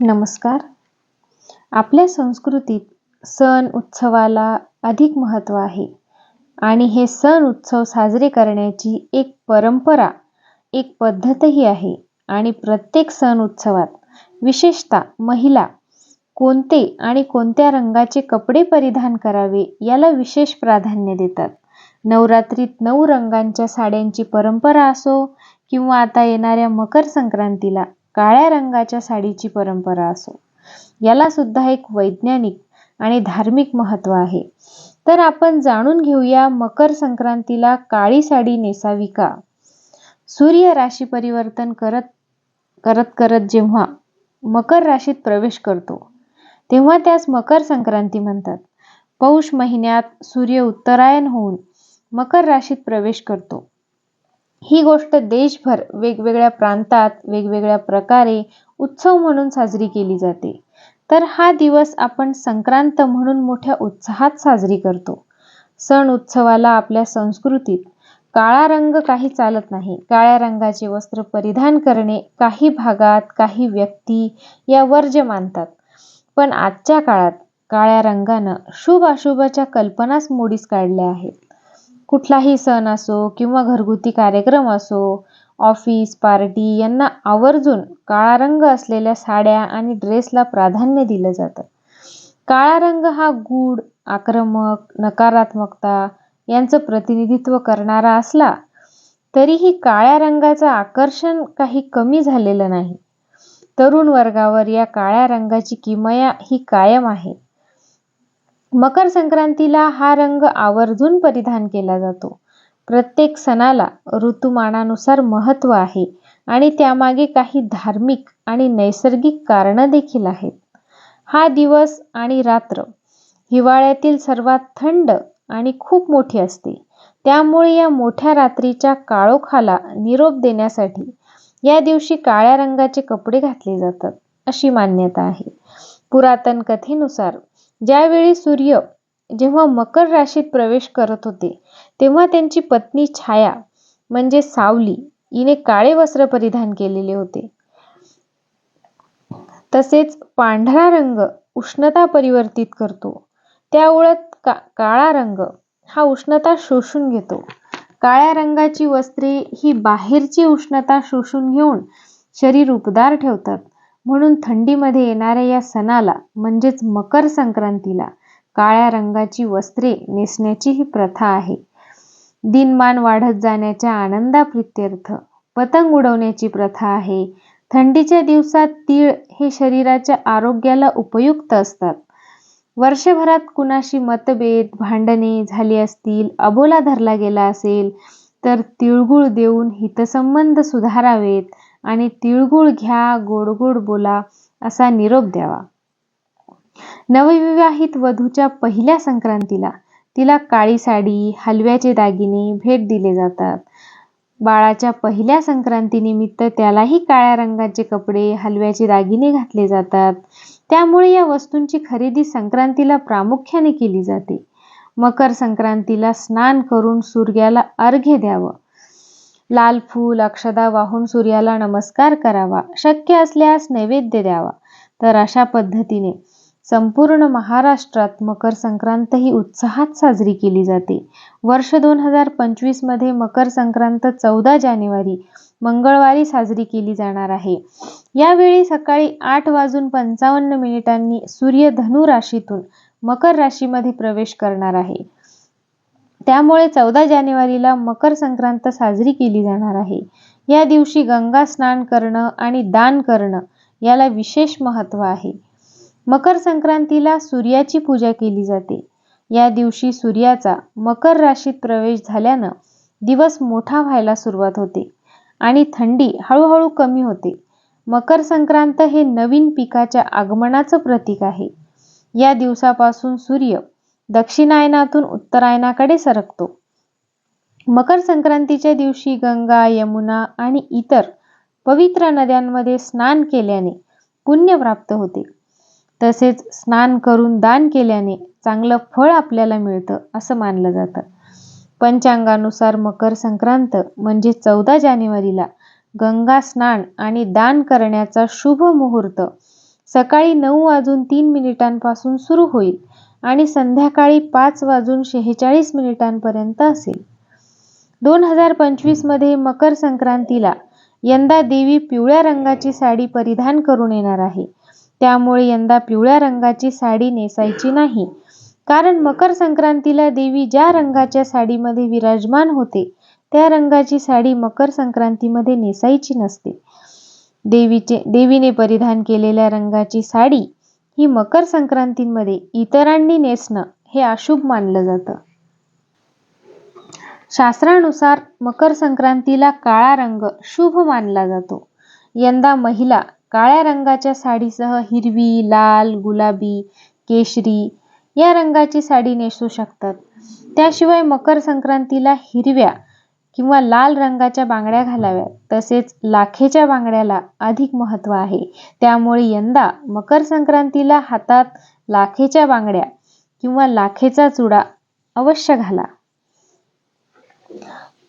नमस्कार. आपल्या संस्कृतीत सण उत्सवाला अधिक महत्त्व आहे आणि हे सण उत्सव साजरे करण्याची एक परंपरा एक पद्धतही आहे आणि प्रत्येक सण उत्सवात विशेषतः महिला कोणते आणि कोणत्या रंगाचे कपडे परिधान करावे याला विशेष प्राधान्य देतात. नवरात्रीत नऊ रंगांच्या साड्यांची परंपरा असो किंवा आता येणाऱ्या मकर संक्रांतीला काळ्या रंगाच्या साडीची परंपरा असो. याला सुद्धा एक वैज्ञानिक आणि धार्मिक महत्त्व आहे. तर आपण जाणून घेऊया मकर संक्रांतीला काळी साडी नेसावी का? सूर्य राशी परिवर्तन करत करत करत जेव्हा मकर राशीत प्रवेश करतो तेव्हा त्यास मकर संक्रांती म्हणतात. पौष महिन्यात सूर्य उत्तरायण होऊन मकर राशीत प्रवेश करतो. ही गोष्ट देशभर वेगवेगळ्या प्रांतात वेगवेगळ्या प्रकारे उत्सव म्हणून साजरी केली जाते. तर हा दिवस आपण संक्रांत म्हणून मोठ्या उत्साहात साजरी करतो. सण उत्सवाला आपल्या संस्कृतीत काळा रंग काही चालत नाही. काळ्या रंगाचे वस्त्र परिधान करणे काही भागात काही व्यक्ती या वर्ज्य मानतात. पण आजच्या काळात काळ्या रंगानं शुभ अशुभाच्या कल्पनाच मोडीस काढल्या आहेत. कुठलाही सण असो किंवा घरगुती कार्यक्रम असो ऑफिस पार्टी यांना आवर्जून काळा रंग असलेल्या साड्या आणि ड्रेसला प्राधान्य दिलं जातं. काळा रंग हा गूढ आक्रमक नकारात्मकता यांचं प्रतिनिधित्व करणारा असला तरीही काळ्या रंगाचं आकर्षण काही कमी झालेलं नाही. तरुण वर्गावर या काळ्या रंगाची किमया ही कायम आहे. मकर संक्रांतीला हा रंग आवर्जून परिधान केला जातो. प्रत्येक सणाला ऋतुमानानुसार महत्त्व आहे आणि त्यामागे काही धार्मिक आणि नैसर्गिक कारणं देखील आहेत. हा दिवस आणि रात्र हिवाळ्यातील सर्वात थंड आणि खूप मोठी असते. त्यामुळे या मोठ्या रात्रीच्या काळोखाला निरोप देण्यासाठी या दिवशी काळ्या रंगाचे कपडे घातले जातात अशी मान्यता आहे. पुरातन कथेनुसार ज्यावेळी सूर्य जेव्हा मकर राशीत प्रवेश करत होते तेव्हा त्यांची पत्नी छाया म्हणजे सावली हिने काळे वस्त्र परिधान केलेले होते. तसेच पांढरा रंग उष्णता परिवर्तित करतो. त्यामुळं का काळा रंग हा उष्णता शोषून घेतो. काळ्या रंगाची वस्त्रे ही बाहेरची उष्णता शोषून घेऊन शरीर उबदार ठेवतात. म्हणून थंडीमध्ये येणाऱ्या या सणाला म्हणजेच मकर संक्रांतीला काळ्या रंगाची वस्त्रे नेसण्याची ही प्रथा आहे. दिनमान वाढत जाण्याच्या आनंदाप्रित्यर्थ पतंग उडवण्याची प्रथा आहे. थंडीच्या दिवसात तीळ हे शरीराच्या आरोग्याला उपयुक्त असतात. वर्षभरात कुणाशी मतभेद भांडणे झाली असतील अबोला धरला गेला असेल तर तिळगुळ देऊन हितसंबंध सुधारावेत. आणि तिळगुळ घ्या गोड गोड बोला असा निरोप द्यावा. नवविवाहित वधूच्या पहिल्या संक्रांतीला तिला काळी साडी हलव्याचे दागिने भेट दिले जातात. बाळाच्या पहिल्या संक्रांतीनिमित्त त्यालाही काळ्या रंगाचे कपडे हलव्याचे दागिने घातले जातात. त्यामुळे या वस्तूंची खरेदी संक्रांतीला प्रामुख्याने केली जाते. मकर संक्रांतीला स्नान करून सूर्याला अर्घ्य द्यावं. लाल फूल अक्षदा वाहून सूर्याला नमस्कार करावा. शक्य असल्यास नैवेद्य द्यावा. तर अशा पद्धतीने संपूर्ण महाराष्ट्रात मकर संक्रांत ही उत्साहात साजरी केली जाते. वर्ष दोन हजार पंचवीसमध्ये मकर संक्रांत चौदा जानेवारी मंगळवारी साजरी केली जाणार आहे. यावेळी सकाळी आठ वाजून पंचावन्न मिनिटांनी सूर्य धनु राशीतून मकर राशीमध्ये प्रवेश करणार आहे. त्यामुळे चौदा जानेवारीला मकर संक्रांत साजरी केली जाणार आहे. या दिवशी गंगा स्नान करणं आणि दान करणं याला विशेष महत्त्व आहे. मकर संक्रांतीला सूर्याची पूजा केली जाते. या दिवशी सूर्याचा मकर राशीत प्रवेश झाल्यानं दिवस मोठा व्हायला सुरुवात होते आणि थंडी हळूहळू कमी होते. मकर संक्रांत हे नवीन पिकाच्या आगमनाचं प्रतीक आहे. या दिवसापासून सूर्य दक्षिणायनातून उत्तरायणाकडे सरकतो. मकर संक्रांतीच्या दिवशी गंगा यमुना आणि इतर पवित्र नद्यांमध्ये स्नान केल्याने पुण्य प्राप्त होते. तसेच स्नान करून दान केल्याने चांगलं फळ आपल्याला मिळतं असं मानलं जातं. पंचांगानुसार मकर संक्रांत म्हणजे चौदा जानेवारीला गंगा स्नान आणि दान करण्याचा शुभ मुहूर्त सकाळी नऊ वाजून तीन मिनिटांपासून सुरू होईल. आणि संध्याकाळी पाच वाजून शेहेचाळीस मिनिटांपर्यंत असेल. दोन हजार पंचवीसमध्ये मकर संक्रांतीला यंदा देवी पिवळ्या रंगाची साडी परिधान करून येणार आहे. त्यामुळे यंदा पिवळ्या रंगाची साडी नेसायची नाही. कारण मकर संक्रांतीला देवी ज्या रंगाच्या साडीमध्ये विराजमान होते त्या रंगाची साडी मकर संक्रांतीमध्ये नेसायची नसते. देवीचे देवीने परिधान केलेल्या रंगाची साडी ही मकर संक्रांतीमध्ये इतरांनी नेसणं हे अशुभ मानलं जातं. शास्त्रानुसार मकर संक्रांतीला काळा रंग शुभ मानला जातो. यंदा महिला काळ्या रंगाच्या साडीसह हिरवी लाल गुलाबी केशरी या रंगाची साडी नेसू शकतात. त्याशिवाय मकर संक्रांतीला हिरव्या किंवा लाल रंगाच्या बांगड्या घालाव्यात तसेच लाखेच्या बांगड्याला अधिक महत्त्व आहे. त्यामुळे यंदा मकर संक्रांतीला हातात लाखेच्या बांगड्या किंवा लाखेचा चुडा अवश्य घाला.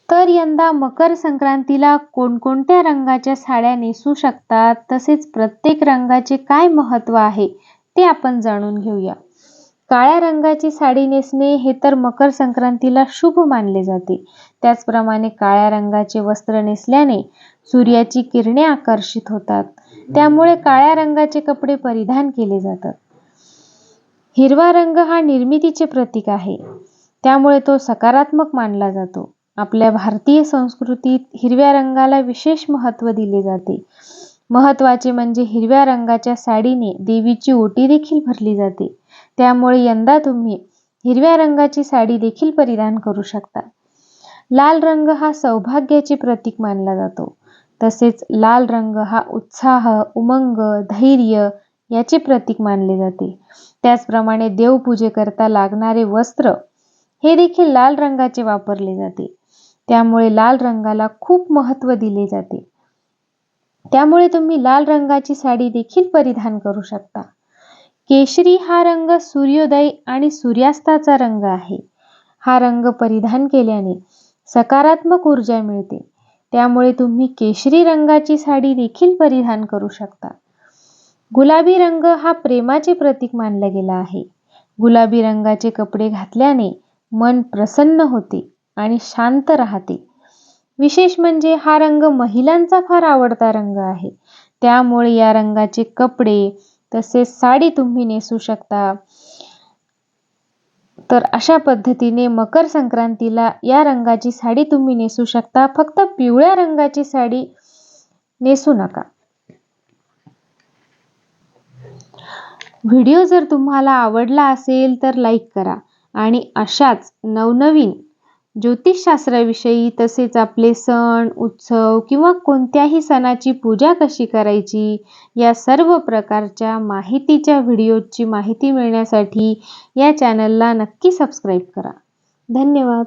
तर यंदा मकर संक्रांतीला कोणकोणत्या रंगाच्या साड्या नेसू शकतात? तसेच प्रत्येक रंगाचे काय महत्त्व आहे? ते आपण जाणून घेऊया. काळ्या रंगाची साडी नेसणे हे तर मकर संक्रांतीला शुभ मानले जाते. त्याचप्रमाणे काळ्या रंगाचे वस्त्र नेसल्याने सूर्याची किरणे आकर्षित होतात. त्यामुळे काळ्या रंगाचे कपडे परिधान केले जातात. हिरवा रंग हा निर्मितीचे प्रतीक आहे. त्यामुळे तो सकारात्मक मानला जातो. आपल्या भारतीय संस्कृतीत हिरव्या रंगाला विशेष महत्त्व दिले जाते. महत्त्वाचे म्हणजे हिरव्या रंगाच्या साडीने देवीची ओटी देखील भरली जाते. त्यामुळे यंदा तुम्ही हिरव्या रंगाची साडी देखील परिधान करू शकता. लाल रंग हा सौभाग्याचे प्रतीक मानला जातो. तसेच लाल रंग हा उत्साह उमंग धैर्य याचे प्रतीक मानले जाते. त्याचप्रमाणे देवपूजेकरता लागणारे वस्त्र हे देखील लाल रंगाचे वापरले जाते. त्यामुळे लाल रंगाला खूप महत्त्व दिले जाते. त्यामुळे तुम्ही लाल रंगाची साडी देखील परिधान करू शकता. केशरी हा रंग सूर्योदय आणि सूर्यास्ताचा रंग आहे. हा रंग परिधान केल्याने सकारात्मक ऊर्जा मिळते. त्यामुळे तुम्ही केशरी रंगाची साडी देखील परिधान करू शकता. गुलाबी रंग हा प्रेमाचे प्रतीक मानला गेला आहे. गुलाबी रंगाचे कपडे घातल्याने मन प्रसन्न होते आणि शांत राहते. विशेष म्हणजे हा रंग महिलांचा फार आवडता रंग आहे. त्यामुळे या रंगाचे कपडे तसेच साडी तुम्ही नेसू शकता. तर अशा पद्धतीने मकर संक्रांतीला या रंगाची साडी तुम्ही नेसू शकता. फक्त पिवळ्या रंगाची साडी नेसू नका. व्हिडिओ जर तुम्हाला आवडला असेल तर लाईक करा आणि अशाच नवनवीन ज्योतिषशास्त्राविषयी तसेच आपले सण उत्सव किंवा कोणत्याही सणाची पूजा कशी करायची या सर्व प्रकारच्या माहितीच्या व्हिडिओची माहिती मिळण्यासाठी या चॅनलला नक्की सबस्क्राईब करा. धन्यवाद.